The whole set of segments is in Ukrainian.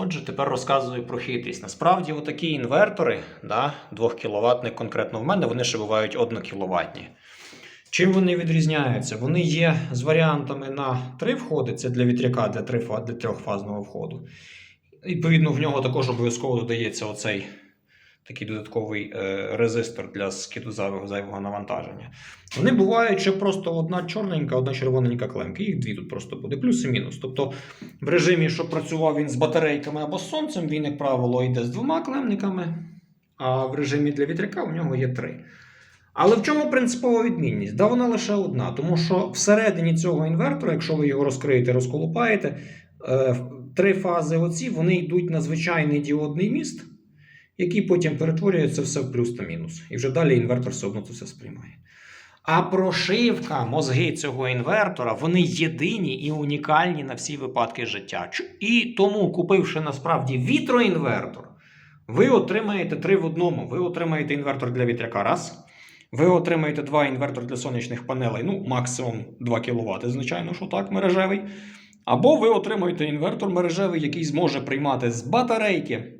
Отже, тепер розказую про хитрість. Насправді, отакі інвертори, да, 2 кВт, конкретно в мене, вони ще бувають 1 кВт. Чим вони відрізняються? Вони є з варіантами на 3 входи, це для вітряка, для, три, для трьохфазного входу. Відповідно, в нього також обов'язково додається оцей такий додатковий е, резистор для скиду зайвого, зайвого навантаження. Вони бувають ще просто одна чорненька, одна червоненька клемка. Їх дві тут просто буде, плюс і мінус. Тобто, в режимі, що працював він з батарейками або з сонцем, він, як правило, йде з двома клемниками, а в режимі для вітряка у нього є три. Але в чому принципова відмінність? Да, вона лише одна, тому що всередині цього інвертора, якщо ви його розкриєте, розколупаєте, е, три фази оці вони йдуть на звичайний діодний міст, який потім перетворюється все в плюс та мінус. І вже далі інвертор все одно це все сприймає. А прошивка, мозги цього інвертора, вони єдині і унікальні на всі випадки життя. І тому, купивши насправді вітроінвертор, ви отримаєте три в одному. Ви отримаєте інвертор для вітряка раз. Ви отримаєте два інвертор для сонячних панелей, ну, максимум 2 кВт, звичайно, що так, мережевий. Або ви отримаєте інвертор мережевий, який зможе приймати з батарейки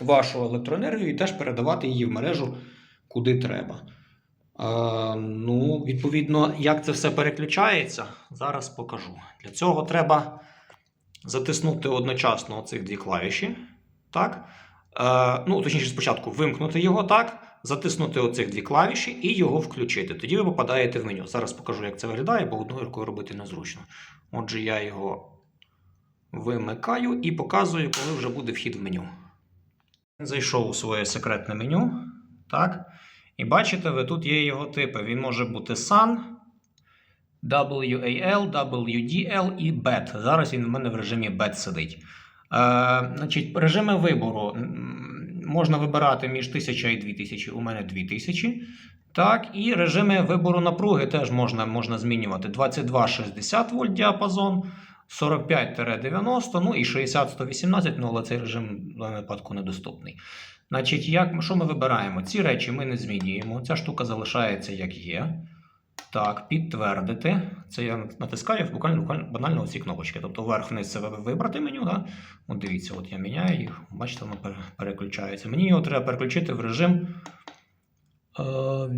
вашу електроенергію і теж передавати її в мережу куди треба. Ну, відповідно, як це все переключається, зараз покажу. Для цього треба затиснути одночасно оцих дві клавіші. Так? Е, ну, точніше, спочатку вимкнути його так, затиснути оцих дві клавіші і його включити. Тоді ви попадаєте в меню. Зараз покажу, як це виглядає, бо одною рукою робити незручно. Отже, я його вимикаю і показую, коли вже буде вхід в меню. Зайшов у своє секретне меню. Так. І бачите, ви тут є його типи. Він може бути SUN, WAL, WDL і BET. Зараз він в мене в режимі BET сидить. Е, значить, режими вибору можна вибирати між 1000 і 2000. У мене 2000. Так, і режими вибору напруги теж можна, можна змінювати. 22-60 вольт діапазон, 45-90, ну і 60-118, ну але цей режим в даному випадку недоступний. Значить, як, що ми вибираємо? Ці речі ми не змінюємо. Ця штука залишається як є. Так, підтвердити. Це я натискаю буквально, буквально банально оці кнопочки. Тобто вверх-вниз це вибрати меню. Да? От дивіться, от я міняю їх. Бачите, воно переключається. Мені його треба переключити в режим е,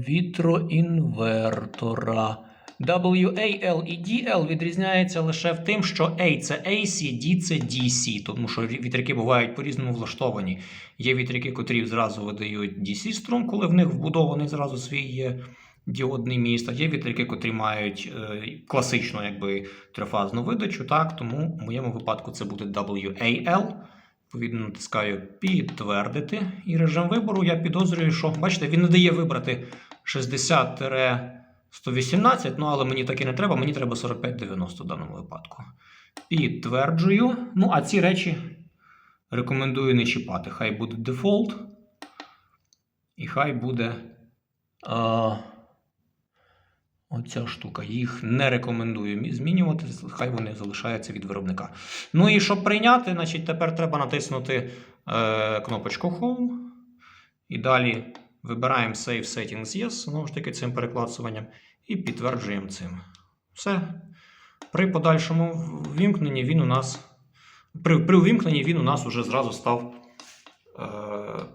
вітроінвертора. WAL і DL відрізняється лише в тим, що A це AC, D це DC, тому що ві- вітряки бувають по-різному влаштовані. Є вітряки, котрі зразу видають DC струм, коли в них вбудований зразу свій є діодний міст, а є вітряки, котрі мають е, класичну якби, трифазну видачу. Так, тому в моєму випадку це буде WAL. Відповідно, натискаю підтвердити. І режим вибору я підозрюю, що бачите, він не дає вибрати 60-118, ну але мені так і не треба, мені треба 45-90 в даному випадку. Підтверджую. Ну, а ці речі рекомендую не чіпати. Хай буде дефолт. І хай буде. А, оця штука. Їх не рекомендую змінювати. Хай вони залишаються від виробника. Ну і щоб прийняти, значить, тепер треба натиснути е, кнопочку Home. І далі вибираємо Save Settings Yes, знову ж таки, цим переклацуванням, і підтверджуємо цим. Все. При подальшому ввімкненні він у нас. При, при увімкненні він у нас уже зразу став,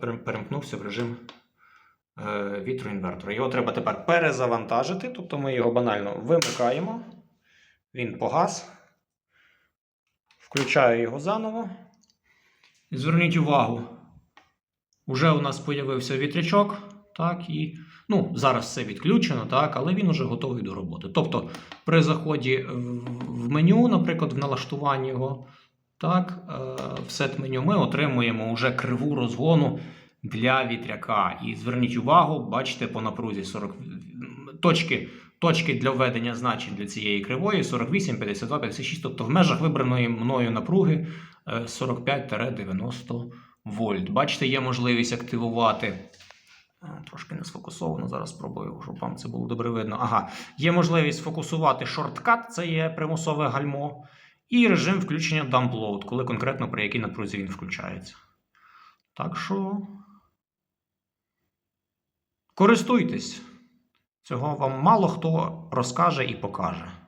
е, перемкнувся в режим е, вітроінвертора. Його треба тепер перезавантажити, тобто ми його банально вимикаємо. Він погас. Включаю його заново. Зверніть увагу, Уже у нас з'явився вітрячок, так, і ну, зараз все відключено, так, але він уже готовий до роботи. Тобто, при заході в- меню, наприклад, в налаштуванні його, так, е, в сет меню ми отримуємо вже криву розгону для вітряка. І зверніть увагу, бачите, по напрузі 40 точки, точки для введення значень для цієї кривої 48, 52, 56, тобто в межах вибраної мною напруги е, 45-90 вольт. Бачите, є можливість активувати. Трошки не сфокусовано. Зараз спробую, щоб вам це було добре видно. Ага, є можливість фокусувати шорткат, це є примусове гальмо, і режим включення load, коли конкретно при якій напрузі він включається. Так що користуйтесь. Цього вам мало хто розкаже і покаже.